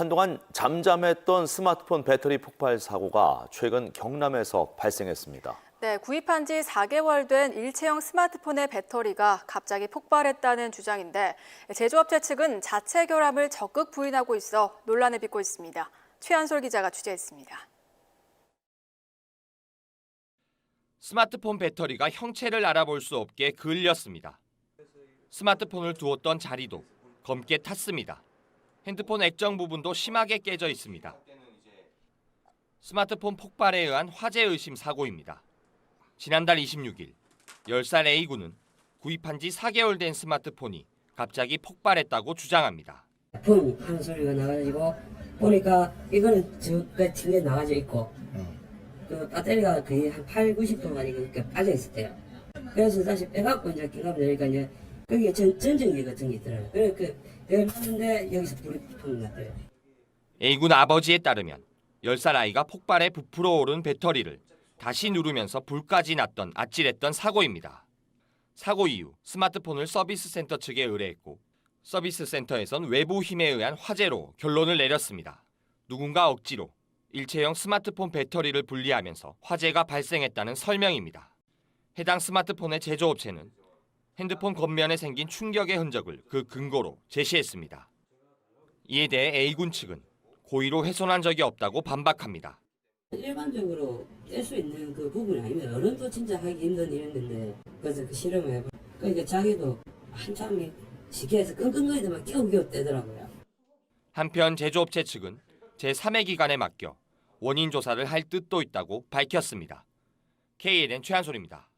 한동안 잠잠했던 스마트폰 배터리 폭발 사고가 최근 경남에서 발생했습니다. 네, 구입한 지 4개월 된 일체형 스마트폰의 배터리가 갑자기 폭발했다는 주장인데 제조업체 측은 자체 결함을 적극 부인하고 있어 논란을 빚고 있습니다. 최한솔 기자가 취재했습니다. 스마트폰 배터리가 형체를 알아볼 수 없게 그을렸습니다. 스마트폰을 두었던 자리도 검게 탔습니다. 핸드폰 액정 부분도 심하게 깨져 있습니다. 스마트폰 폭발에 의한 화재 의심 사고입니다. 지난달 26일 10살 A군은 구입한 지 4개월 된 스마트폰이 갑자기 폭발했다고 주장합니다. 펑 하는 소리가 나가지고 보니까 이거는 저가 튕겨 나가져 있고 그 배터리가 거의 한 8, 90도가 이렇게 빠져 있었대요. 그래서 다시 빼갖고 이제 기가 되니까 이제 거기에 전, 있더라고요. 그래 그 내가 놨는데 여기서 불이 펑 났대요. A군 아버지에 따르면 10살 아이가 폭발해 부풀어 오른 배터리를 다시 누르면서 불까지 났던 아찔했던 사고입니다. 사고 이후 스마트폰을 서비스 센터 측에 의뢰했고 서비스 센터에선 외부 힘에 의한 화재로 결론을 내렸습니다. 누군가 억지로 일체형 스마트폰 배터리를 분리하면서 화재가 발생했다는 설명입니다. 해당 스마트폰의 제조업체는 핸드폰 겉면에 생긴 충격의 흔적을 그 근거로 제시했습니다. 이에 대해 A군 측은 고의로 훼손한 적이 없다고 반박합니다. 일반적으로 뗄 수 있는 그 부분이 아니면 어른도 진짜 하기 힘든 일인데 그래서 그 실험을 해봐. 그러니까 자기도 한참 시계에서 끙끙거리더만 겨우겨우 떼더라고요. 한편 제조업체 측은 제3의 기관에 맡겨 원인 조사를 할 뜻도 있다고 밝혔습니다. KNN 최한솔입니다.